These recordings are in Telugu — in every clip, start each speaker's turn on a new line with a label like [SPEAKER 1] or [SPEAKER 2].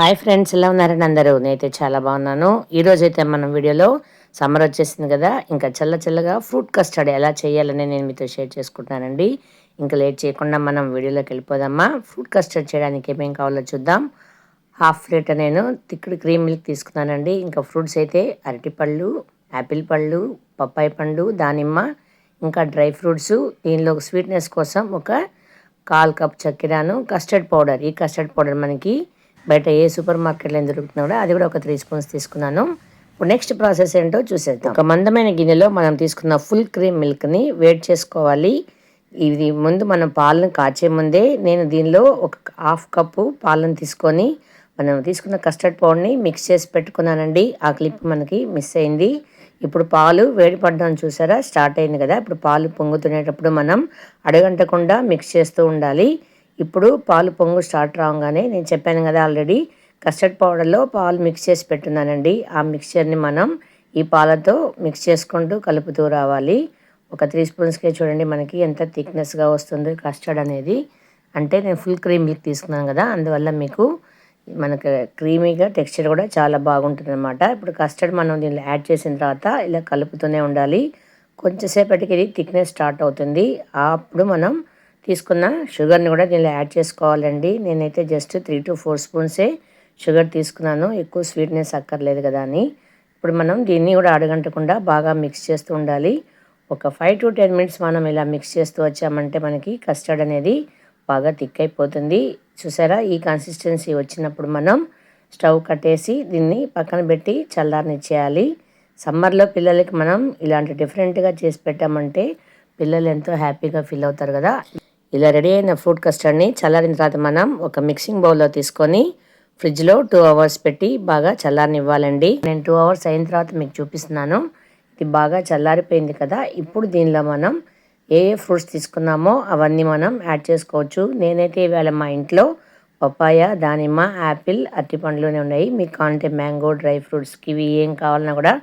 [SPEAKER 1] హాయ్ ఫ్రెండ్స్ ఎలా ఉన్నారండి అందరూ? నేనైతే చాలా బాగున్నాను. ఈరోజు అయితే మనం వీడియోలో సమ్మర్ వచ్చేసింది కదా ఇంకా చల్ల చల్లగా ఫ్రూట్ కస్టర్డ్ ఎలా చేయాలని నేను మీతో షేర్ చేసుకుంటున్నానండి. ఇంకా లేట్ చేయకుండా మనం వీడియోలోకి వెళ్ళిపోదామా? ఫ్రూట్ కస్టర్డ్ చేయడానికి ఏమేం కావాలో చూద్దాం. హాఫ్ లీటర్ నేను తిక్కుడు క్రీమ్ మిల్క్ తీసుకున్నానండి. ఇంకా ఫ్రూట్స్ అయితే అరటిపళ్ళు యాపిల్ పళ్ళు పప్పాయి పండు దానిమ్మ ఇంకా డ్రై ఫ్రూట్స్. దీనిలో స్వీట్నెస్ కోసం ఒక కాల్ కప్ చక్కెరను కస్టర్డ్ పౌడర్. ఈ కస్టర్డ్ పౌడర్ మనకి బయట ఏ సూపర్ మార్కెట్లో ఏం దొరుకుతున్నా కూడా అది కూడా ఒక త్రీ స్పూన్స్ తీసుకున్నాను. ఇప్పుడు నెక్స్ట్ ప్రాసెస్ ఏంటో చూసేద్దాం. ఒక మందమైన గిన్నెలో మనం తీసుకున్న ఫుల్ క్రీమ్ మిల్క్ని వేడి చేసుకోవాలి. ఇది ముందు మనం పాలను కాచే ముందే నేను దీనిలో ఒక హాఫ్ కప్పు పాలను తీసుకొని మనం తీసుకున్న కస్టర్డ్ పౌడర్ని మిక్స్ చేసి పెట్టుకున్నానండి. ఆ క్లిప్ మనకి మిస్ అయింది. ఇప్పుడు పాలు వేడి పడ్డం చూసారా? స్టార్ట్ అయింది కదా. ఇప్పుడు పాలు పొంగుతునేటప్పుడు మనం అడగంటకుండా మిక్స్ చేస్తూ ఉండాలి. ఇప్పుడు పాలు పొంగు స్టార్ట్ రాగానే నేను చెప్పాను కదా ఆల్రెడీ కస్టర్డ్ పౌడర్లో పాలు మిక్స్ చేసి పెట్టున్నానండి. ఆ మిక్చర్ని మనం ఈ పాలతో మిక్స్ చేసుకుంటూ కలుపుతూ రావాలి. ఒక త్రీ స్పూన్స్కే చూడండి మనకి ఎంత థిక్నెస్గా వస్తుంది కస్టర్డ్ అనేది. అంటే నేను ఫుల్ క్రీమ్ మిల్క్ తీసుకున్నాను కదా అందువల్ల మీకు మనకు క్రీమీగా టెక్స్చర్ కూడా చాలా బాగుంటుంది అనమాట ఇప్పుడు కస్టర్డ్ మనం దీనిలో యాడ్ చేసిన తర్వాత ఇలా కలుపుతూనే ఉండాలి. కొంచెంసేపటికి ఇది థిక్నెస్ స్టార్ట్ అవుతుంది. అప్పుడు మనం తీసుకున్న షుగర్ని కూడా దీనిలో యాడ్ చేసుకోవాలండి. నేనైతే జస్ట్ త్రీ టు ఫోర్ స్పూన్సే షుగర్ తీసుకున్నాను. ఎక్కువ స్వీట్నెస్ అక్కర్లేదు కదా అని. ఇప్పుడు మనం దీన్ని కూడా అడగంటకుండా బాగా మిక్స్ చేస్తూ ఉండాలి. ఒక ఫైవ్ టు టెన్ మినిట్స్ మనం ఇలా మిక్స్ చేస్తూ వచ్చామంటే మనకి కస్టర్డ్ అనేది బాగా థిక్ అయిపోతుంది. చూసారా? ఈ కన్సిస్టెన్సీ వచ్చినప్పుడు మనం స్టవ్ కట్టేసి దీన్ని పక్కన పెట్టి చల్లారనిచ్చేయాలి. సమ్మర్లో పిల్లలకి మనం ఇలాంటి డిఫరెంట్గా చేసి పెట్టామంటే పిల్లలు ఎంతో హ్యాపీగా ఫీల్ అవుతారు కదా. ఇలా రెడీ అయిన ఫ్రూట్ కస్టర్డ్ని చల్లారిన తర్వాత మనం ఒక మిక్సింగ్ బౌల్లో తీసుకొని ఫ్రిడ్జ్లో టూ అవర్స్ పెట్టి బాగా చల్లారనివ్వాలండి. నేను టూ అవర్స్ అయిన తర్వాత మీకు చూపిస్తున్నాను. ఇది బాగా చల్లారిపోయింది కదా ఇప్పుడు దీనిలో మనం ఏ ఏ ఫ్రూట్స్ తీసుకున్నామో అవన్నీ మనం యాడ్ చేసుకోవచ్చు. నేనైతే ఇవాళ మా ఇంట్లో పప్పాయ దానిమ్మ యాపిల్ అరటిపండ్లునే ఉన్నాయి. మీకు కావాలంటే మ్యాంగో డ్రై ఫ్రూట్స్ కివి ఏం కావాలన్నా కూడా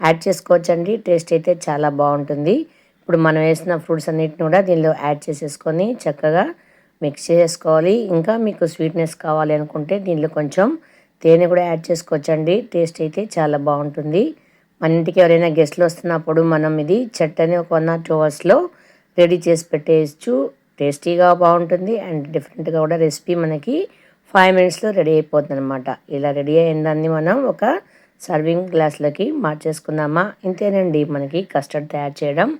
[SPEAKER 1] యాడ్ చేసుకోవచ్చండి. టేస్ట్ అయితే చాలా బాగుంటుంది. ఇప్పుడు మనం వేసిన ఫ్రూట్స్ అన్నిటిని కూడా దీనిలో యాడ్ చేసేసుకొని చక్కగా మిక్స్ చేసుకోవాలి. ఇంకా మీకు స్వీట్నెస్ కావాలి అనుకుంటే దీనిలో కొంచెం తేనె కూడా యాడ్ చేసుకోవచ్చండి. టేస్ట్ అయితే చాలా బాగుంటుంది. మన ఇంటికి ఎవరైనా గెస్ట్లు వస్తున్నప్పుడు మనం ఇది చట్టని ఒక వన్ ఆర్ టూ అవర్స్లో రెడీ చేసి పెట్టేయచ్చు. టేస్టీగా బాగుంటుంది అండ్ డిఫరెంట్గా కూడా రెసిపీ మనకి ఫైవ్ మినిట్స్లో రెడీ అయిపోతుంది అనమాట ఇలా రెడీ అయిన దాన్ని మనం ఒక సర్వింగ్ గ్లాస్లోకి మార్చేసుకుందామా? ఇంతేనండి మనకి కస్టర్డ్ తయారు చేయడం.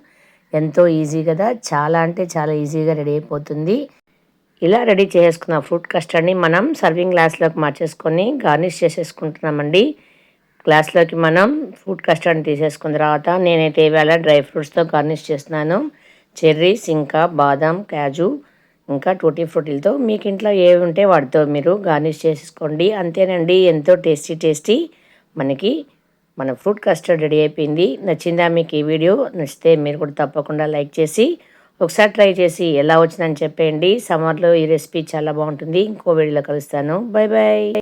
[SPEAKER 1] ఎంతో ఈజీ కదా? చాలా అంటే చాలా ఈజీగా రెడీ అయిపోతుంది. ఇలా రెడీ చేసుకున్న ఫ్రూట్ కస్టర్డ్ని మనం సర్వింగ్ గ్లాస్లోకి మార్చేసుకొని గార్నిష్ చేసేసుకుంటున్నామండి. గ్లాస్లోకి మనం ఫ్రూట్ కస్టర్డ్ని తీసేసుకున్న తర్వాత నేనైతే ఇవాళ డ్రై ఫ్రూట్స్తో గార్నిష్ చేస్తున్నాను. చెర్రీస్ ఇంకా బాదం క్యాజు ఇంకా టూటీ ఫ్రూటీలతో మీకు ఇంట్లో ఏవి ఉంటే వాటితో మీరు గార్నిష్ చేసేసుకోండి. అంతేనండి ఎంతో టేస్టీ టేస్టీ మనకి మన ఫ్రూట్ కస్టర్డ్ రెడీ అయిపోయింది. నచ్చిందా మీకు ఈ వీడియో? నచ్చితే మీరు కూడా తప్పకుండా లైక్ చేసి ఒకసారి ట్రై చేసి ఎలా వచ్చిందని చెప్పేయండి. సమ్మర్లో ఈ రెసిపీ చాలా బాగుంటుంది. ఇంకో వీడియోలో కలుస్తాను. Bye bye